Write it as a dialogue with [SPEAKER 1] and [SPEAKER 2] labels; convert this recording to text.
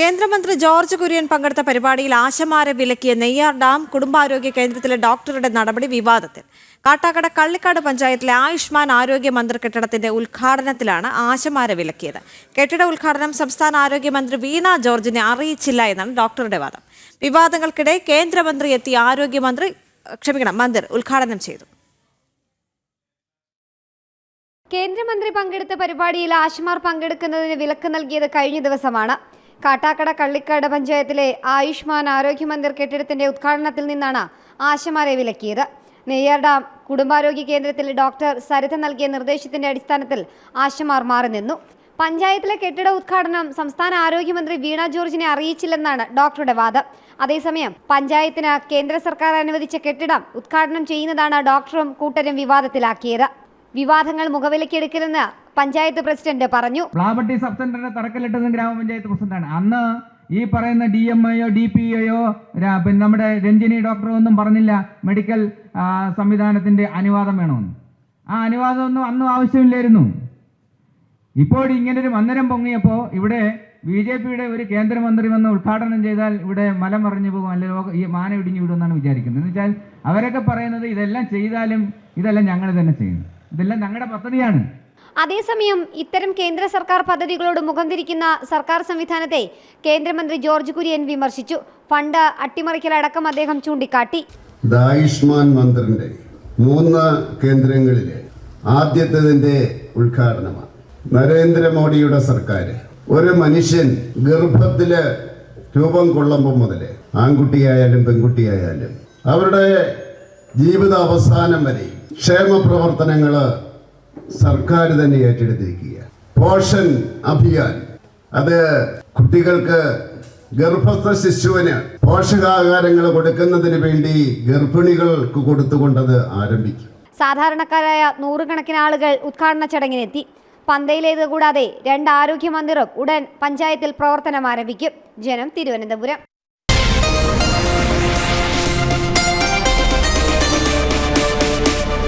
[SPEAKER 1] കേന്ദ്രമന്ത്രി ജോർജ് കുര്യൻ പങ്കെടുത്ത പരിപാടിയിൽ ആശമാരെ വിലക്കിയ നെയ്യാർ ഡാം കുടുംബാരോഗ്യ കേന്ദ്രത്തിലെ ഡോക്ടറുടെ നടപടി വിവാദത്തിൽ. കാട്ടാക്കട കള്ളിക്കാട് പഞ്ചായത്തിലെ ആയുഷ്മാൻ ആരോഗ്യ മന്ദിർ കെട്ടിടത്തിന്റെ ഉദ്ഘാടനത്തിലാണ് ആശമാരെ വിലക്കിയത്. കെട്ടിട ഉദ്ഘാടനം സംസ്ഥാന ആരോഗ്യമന്ത്രി വീണ ജോർജിനെ അറിയിച്ചില്ല എന്നാണ് ഡോക്ടറുടെ വാദം. വിവാദങ്ങൾക്കിടെ കേന്ദ്രമന്ത്രി എത്തി ആരോഗ്യമന്ത്രി ക്ഷമിക്കണം മന്ദിർ ഉദ്ഘാടനം ചെയ്തു.
[SPEAKER 2] കേന്ദ്രമന്ത്രി പങ്കെടുത്ത പരിപാടിയിൽ ആശമാർ പങ്കെടുക്കുന്നതിന് വിലക്ക് നൽകിയത് കഴിഞ്ഞ ദിവസമാണ്. കാട്ടാക്കട കള്ളിക്കാട് പഞ്ചായത്തിലെ ആയുഷ്മാൻ ആരോഗ്യ മന്ദിർ കെട്ടിടത്തിന്റെ ഉദ്ഘാടനത്തിൽ നിന്നാണ് ആശമാരെ വിലക്കിയത്. നെയ്യാർ ഡാം കുടുംബാരോഗ്യ കേന്ദ്രത്തിൽ ഡോക്ടർ സരിത നൽകിയ നിർദ്ദേശത്തിന്റെ അടിസ്ഥാനത്തിൽ ആശമാർ മാറി നിന്നു. പഞ്ചായത്തിലെ കെട്ടിട ഉദ്ഘാടനം സംസ്ഥാന ആരോഗ്യമന്ത്രി വീണ ജോർജിനെ അറിയിച്ചില്ലെന്നാണ് ഡോക്ടറുടെ വാദം. അതേസമയം പഞ്ചായത്തിന് കേന്ദ്ര സർക്കാർ അനുവദിച്ച കെട്ടിടം ഉദ്ഘാടനം ചെയ്യുന്നതാണ് ഡോക്ടറും കൂട്ടരും വിവാദത്തിലാക്കിയത്. വിവാദങ്ങൾ മുഖവിലക്കെടുക്കലെന്ന് പഞ്ചായത്ത് പ്രസിഡന്റ് പറഞ്ഞു.
[SPEAKER 3] പ്ലാവട്ടി സബ് സെന്ററിന്റെ തറക്കല്ലിട്ടത് ഗ്രാമപഞ്ചായത്ത് പ്രസിഡന്റാണ്. അന്ന് ഈ പറയുന്ന ഡി എം ഐയോ ഡി പി ഐയോ പിന്നെ നമ്മുടെ രഞ്ജിനി ഡോക്ടറോ ഒന്നും പറഞ്ഞില്ല മെഡിക്കൽ സംവിധാനത്തിന്റെ അനുവാദം വേണമെന്ന് ആ അനുവാദമൊന്നും അന്നും ആവശ്യമില്ലായിരുന്നു. ഇപ്പോൾ ഇങ്ങനൊരു മന്ദിരം പൊങ്ങിയപ്പോൾ ഇവിടെ ബി ജെ പിയുടെ ഒരു കേന്ദ്രമന്ത്രി വന്ന് ഉദ്ഘാടനം ചെയ്താൽ ഇവിടെ മലം മറിഞ്ഞു പോകും ലോക- ഈ മാന ഇടിഞ്ഞു വിടുമെന്നാണ് വിചാരിക്കുന്നത്. എന്ന് വെച്ചാൽ അവരൊക്കെ പറയുന്നത് ഇതെല്ലാം ചെയ്താലും ഇതെല്ലാം ഞങ്ങൾ തന്നെ ചെയ്യുന്നു. ഇതെല്ലാം ഞങ്ങളുടെ പദ്ധതിയാണ്.
[SPEAKER 2] അതേസമയം ഇത്തരം കേന്ദ്ര സർക്കാർ പദ്ധതികളോട് മുഖം തിരിക്കുന്ന സർക്കാർ സംവിധാനത്തെ കേന്ദ്രമന്ത്രി ജോർജ് കുര്യൻ വിമർശിച്ചു. ഫണ്ട് അട്ടിമറിക്കലടക്കം അദ്ദേഹം ചൂണ്ടിക്കാട്ടി.
[SPEAKER 4] ആയുഷ്മാൻ മന്ദിറിന്റെ മൂന്ന് കേന്ദ്രങ്ങളിലെ ആദ്യത്തേതിന്റെ ഉദ്ഘാടനമാണ്. നരേന്ദ്രമോദിയുടെ സർക്കാർ ഒരു മനുഷ്യൻ ഗർഭത്തിൽ രൂപം കൊള്ളുമ്പോൾ മുതൽ ആൺകുട്ടിയായാലും പെൺകുട്ടിയായാലും അവരുടെ ജീവിത അവസാനം വരെ ക്ഷേമ പ്രവർത്തനങ്ങൾ സർക്കാർ തന്നെ ഏറ്റെടുത്തിരിക്കുക പോഷൻ അഭിയാൻ. അത് കുട്ടികൾക്ക് ഗർഭസ്ഥ ശിശുവിന് പോഷകാഹാരങ്ങൾ കൊടുക്കുന്നതിന് വേണ്ടി ഗർഭിണികൾക്ക് കൊടുത്തുകൊണ്ടത് ആരംഭിക്കും.
[SPEAKER 2] സാധാരണക്കാരായ നൂറുകണക്കിന് ആളുകൾ ഉദ്ഘാടന ചടങ്ങിനെത്തി. പന്തയിലേത് കൂടാതെ രണ്ട് ആരോഗ്യ മന്ദിറും ഉടൻ പഞ്ചായത്തിൽ പ്രവർത്തനം ആരംഭിക്കും. ജനം തിരുവനന്തപുരം.